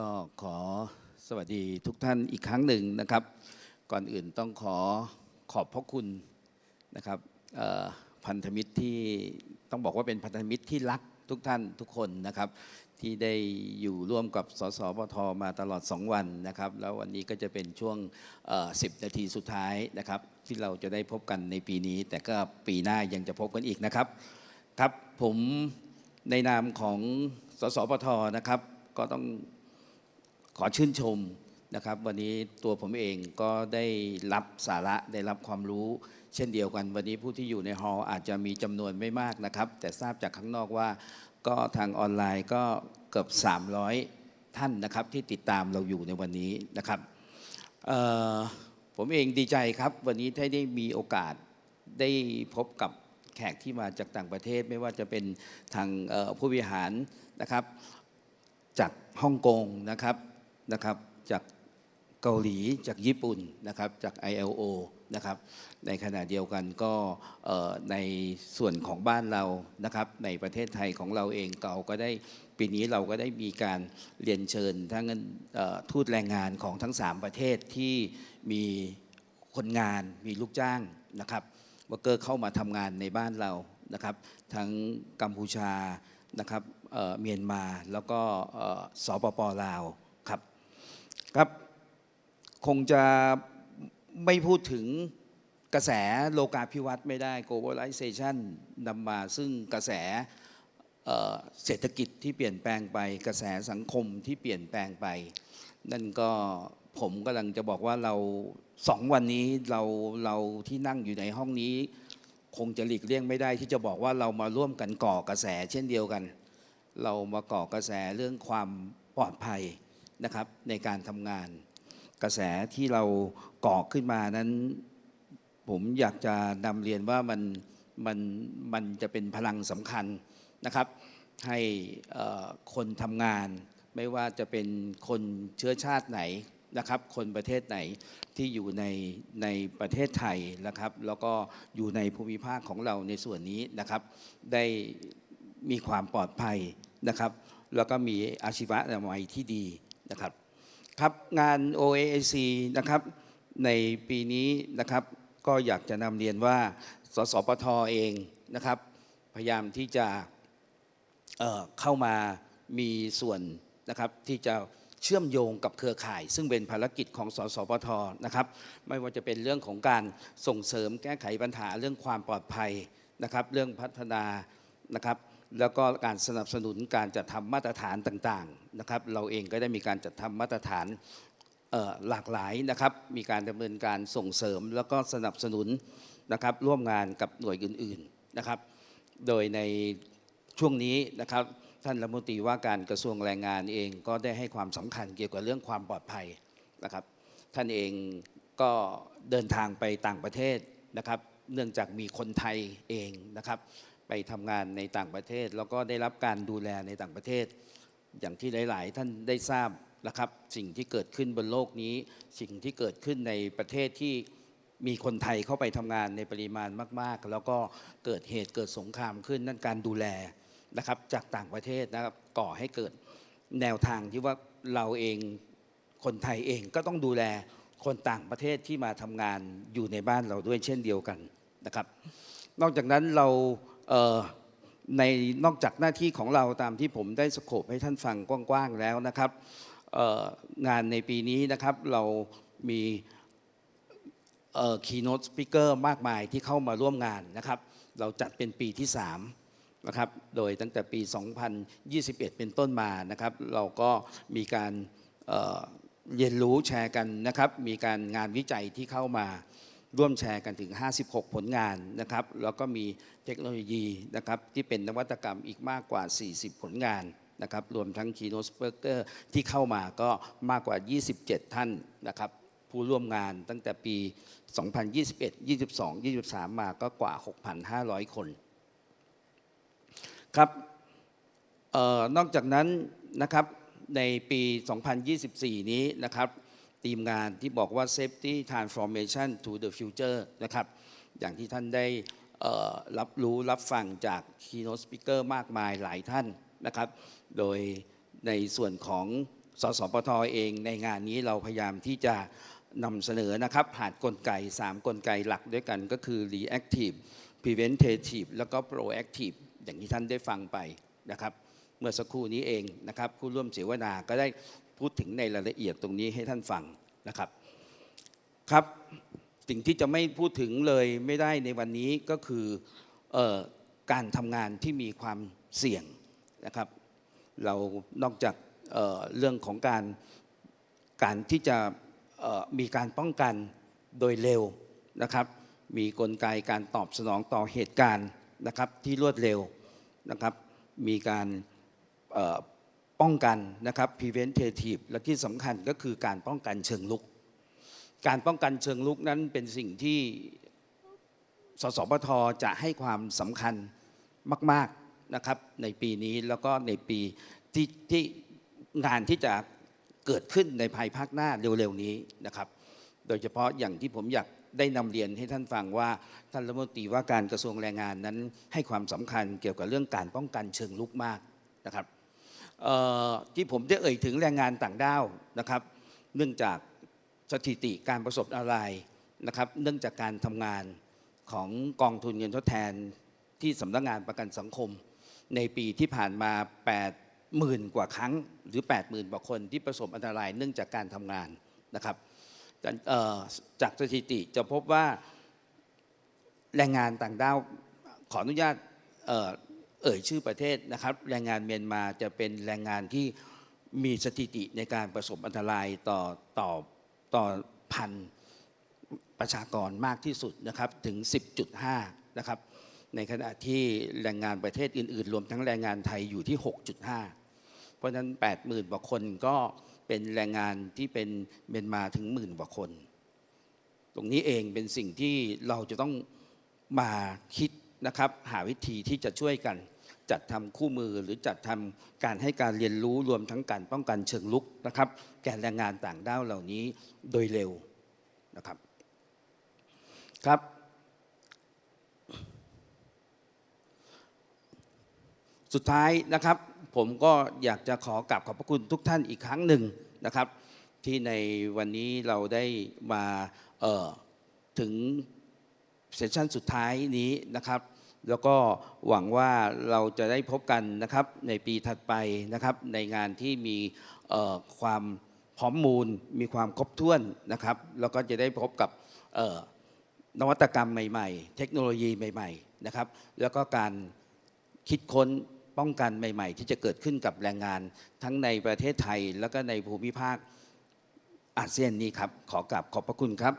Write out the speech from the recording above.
ก็ขอสวัสดีทุกท่านอีกครั้งหนึ่งนะครับ ก่อนอื่นต้องขอขอบพระคุณนะครับพันธมิตรที่ต้องบอกว่าเป็นพันธมิตรที่รักทุกท่านทุกคนนะครับ ที่ได้อยู่ร่วมกับสสปทมาตลอด 2 วันนะครับ แล้ววันนี้ก็จะเป็นช่วง 10 นาทีสุดท้ายนะครับ ที่เราจะได้พบกันในปีนี้ แต่ก็ปีหน้ายังจะพบกันอีกนะครับ ครับผมในนามของสสปทนะครับ ก็ต้อง ขอชื่นชมนะครับ วันนี้ตัวผมเองก็ได้รับสาระได้รับความรู้ เช่นเดียวกัน วันนี้ผู้ที่อยู่ในฮอล์อาจจะมีจำนวนไม่มากนะครับ แต่ทราบจากข้างนอกว่า ก็ทางออนไลน์ก็เกือบ 300 ท่านนะครับที่ติดตามเราอยู่ในวันนี้นะครับผมเองดีใจครับ วันนี้ได้ได้มีโอกาสได้พบกับแขกที่มาจากต่างประเทศไม่ว่าจะเป็นทางผู้บริหารนะครับ จากฮ่องกงนะครับ นะครับจากเกาหลีจากญี่ปุ่นนะครับจาก ILO นะครับในขณะเดียวกันก็ในส่วนของบ้านเรานะครับในประเทศไทยของเราเองเราก็ได้ปีนี้เราก็ได้มีการเรียนเชิญทั้งทูตแรงงานของทั้ง 3 ประเทศที่มีคนงานมีลูกจ้างนะครับวเกอร์เข้ามาทำงานในบ้านเรานะครับ ทั้งกัมพูชานะครับเมียนมาแล้วก็สปปลาว ครับ คงจะไม่พูดถึงกระแสโลกาภิวัตน์ไม่ได้ globalization นำมาซึ่งกระแสเศรษฐกิจที่เปลี่ยนแปลงไป กระแสสังคมที่เปลี่ยนแปลงไป นั่นก็ผมกำลังจะบอกว่าเราสองวันนี้เราเราที่นั่งอยู่ในห้องนี้ คงจะหลีกเลี่ยงไม่ได้ที่จะบอกว่าเรามาร่วมกันก่อกระแสเช่นเดียวกัน เรามาก่อกระแสเรื่องความปลอดภัย นะครับในการทำงาน กระแสที่เราก่อขึ้นมานั้น ผมอยากจะนำเรียนว่ามันมันมันจะเป็นพลังสำคัญนะครับ ให้คนทำงาน ไม่ว่าจะเป็นคนเชื้อชาติไหนนะครับ คนประเทศไหนที่อยู่ในในประเทศไทยนะครับ แล้วก็อยู่ในภูมิภาคของเราในส่วนนี้นะครับ ได้มีความปลอดภัยนะครับ แล้วก็มีอาชีวะอนามัยที่ดี นะครับครับงาน OAC นะครับในปีนี้นะครับก็อยากจะนำเรียนว่า สสปทเองนะครับ พยายามที่จะเเข้ามามีส่วนนะครับที่จะเชื่อมโยงกับเครือข่าย ซึ่งเป็นภารกิจของสสปทนะครับ ไม่ว่าจะเป็นเรื่องของการส่งเสริมแก้ไขปัญหาเรื่องความปลอดภัยนะครับ เรื่องพัฒนานะครับ แล้วก็การสนับสนุนการจัดทำมาตรฐานต่างๆนะครับ เราเองก็ได้มีการจัดทำมาตรฐานหลากหลายนะครับ มีการดำเนินการส่งเสริม แล้วก็สนับสนุนนะครับร่วมงานกับหน่วยอื่นๆนะครับ โดยในช่วงนี้นะครับท่านรัฐมนตรีว่าการกระทรวงแรงงานเองก็ได้ให้ความสำคัญเกี่ยวกับเรื่องความปลอดภัยนะครับ ท่านเองก็เดินทางไปต่างประเทศนะครับ เนื่องจากมีคนไทยเองนะครับ ไปทำงานในต่างประเทศ แล้วก็ได้รับการดูแลในต่างประเทศ อย่างที่หลาย ๆ ท่านได้ทราบนะครับ สิ่งที่เกิดขึ้นบนโลกนี้ สิ่งที่เกิดขึ้นในประเทศที่มีคนไทยเข้าไปทำงานในปริมาณมาก ๆ แล้วก็เกิดเหตุเกิดสงครามขึ้นนั่นการดูแลนะครับจากต่างประเทศนะครับก่อให้เกิดแนวทางที่ว่าเราเองคนไทยเองก็ต้องดูแลคนต่างประเทศที่มาทำงานอยู่ในบ้านเราด้วยเช่นเดียวกันนะครับ นอกจากนั้นเรา ในนอกจากหน้าที่ของเราตามที่ผมได้สโคปให้ท่านฟังกว้างๆแล้วนะครับงานในปีนี้นะครับเรามีคีโน e สปิเกอร์มากมายที่เข้ามาร่วมงานนะครับ เราจัดเป็นปีที่3นะครับโดยตั้งแต่ปี 2021 เป็นต้นมานะครับ เราก็มีการเเรียนรู้แชร์กันนะครับ มีการงานวิจัยที่เข้ามา ร่วมแชร์กันถึง 56 ผลงานนะครับ แล้วก็มีเทคโนโลยีนะครับที่เป็นนวัตกรรมอีกมากกว่า 40 ผลงานนะครับรวมทั้งคีโนสเปอร์เกอร์ที่เข้ามาก็มากกว่า 27 ท่านนะครับผู้ร่วมงานตั้งแต่ปี 2021 22 23 มาก็กว่า 6,500 คนครับออนอกจากนั้นนะครับในปี 2024 นี้นะครับ ทีมงานที่บอกว่า Safety Transformation to the Future นะครับ อย่างที่ท่านได้รับรู้รับฟังจาก Keynote Speaker มากมายหลายท่านนะครับ โดยในส่วนของสสปทอเองในงานนี้เราพยายามที่จะนำเสนอนะครับ ผ่านกลไก 3 กลไกหลักด้วยกันก็คือ reactive preventative แล้วก็ proactive อย่างที่ท่านได้ฟังไปนะครับ เมื่อสักครู่นี้เองนะครับผู้ร่วมเสวนาก็ได้ พูดถึงในรายละเอียดตรงนี้ให้ท่านฟังนะครับครับสิ่งที่จะไม่พูดถึงเลยไม่ได้ในวันนี้ก็คือออการทำงานที่มีความเสี่ยงนะครับ เรานอกจากเเรื่องของการการที่จะมีการป้องกันโดยเร็วนะครับ มีกลไกการตอบสนองต่อเหตุการณ์นะครับที่รวดเร็วนะครับ มีการ ป้องกันนะครับ preventative และที่สำคัญก็คือการป้องกันเชิงลุก การป้องกันเชิงลุกนั้นเป็นสิ่งที่สสปทจะให้ความสำคัญมากๆนะครับในปีนี้แล้วก็ในปีที่ที่งานที่จะเกิดขึ้นในภายภาคหน้าเร็วๆนี้นะครับ โดยเฉพาะอย่างที่ผมอยากได้นำเรียนให้ท่านฟังว่าท่านรัฐมนตรีว่าการกระทรวงแรงงานนั้นให้ความสำคัญเกี่ยวกับเรื่องการป้องกันเชิงลุกมากนะครับ ที่ผมได้เอ่ยถึงแรงงานต่างด้าวนะครับ เนื่องจากสถิติการประสบอะไรนะครับ เนื่องจากการทำงานของกองทุนเงินทดแทนที่สำนักงานประกันสังคม ในปีที่ผ่านมา 80,000 กว่าครั้ง หรือ 80,000กว่าคนที่ประสบอันตราย เนื่องจากการทำงานนะครับจากเอ่อจากสถิติจะพบว่าแรงงานต่างด้าวขออนุญาต เอ่ยชื่อประเทศนะครับแรงงานเมียนมาจะเป็นแรงงานที่มีสถิติในการประสบอันตรายต่อต่อต่อพันประชากรมากที่สุดนะครับถึง 10.5 นะครับ ในขณะที่แรงงานประเทศอื่น ๆ รวมทั้งแรงงานไทยอยู่ที่ 6.5 เพราะฉะนั้น 80,000กว่าคนก็เป็นแรงงานที่เป็นเมียนมาถึงหมื่นกว่าคน ตรงนี้เองเป็นสิ่งที่เราจะต้องมาคิดนะครับ หาวิธีที่จะช่วยกัน จัดทำคู่มือหรือจัดทำการให้การเรียนรู้รวมทั้งการป้องกันเชิงลุกนะครับ แก่แรงงานต่างด้าวเหล่านี้โดยเร็วนะครับครับ สุดท้ายนะครับ ผมก็อยากจะขอกราบขอบพระคุณทุกท่านอีกครั้งหนึ่งนะครับ ที่ในวันนี้เราได้มาเอ่อถึงเซสชันสุดท้ายนี้นะครับ แล้วก็หวังว่าเราจะได้พบกันนะครับในปีถัดไปนะครับ ในงานที่มีความพร้อมมูล มีความครบถ้วนนะครับ แล้วก็จะได้พบกับนวัตกรรมใหม่ๆ เทคโนโลยีใหม่ๆนะครับ แล้วก็การคิดค้นป้องกันใหม่ ๆ ที่จะเกิดขึ้นกับแรงงานทั้งในประเทศไทย แล้วก็ในภูมิภาคอาเซียนนี้ครับ ขอกราบขอบพระคุณครับ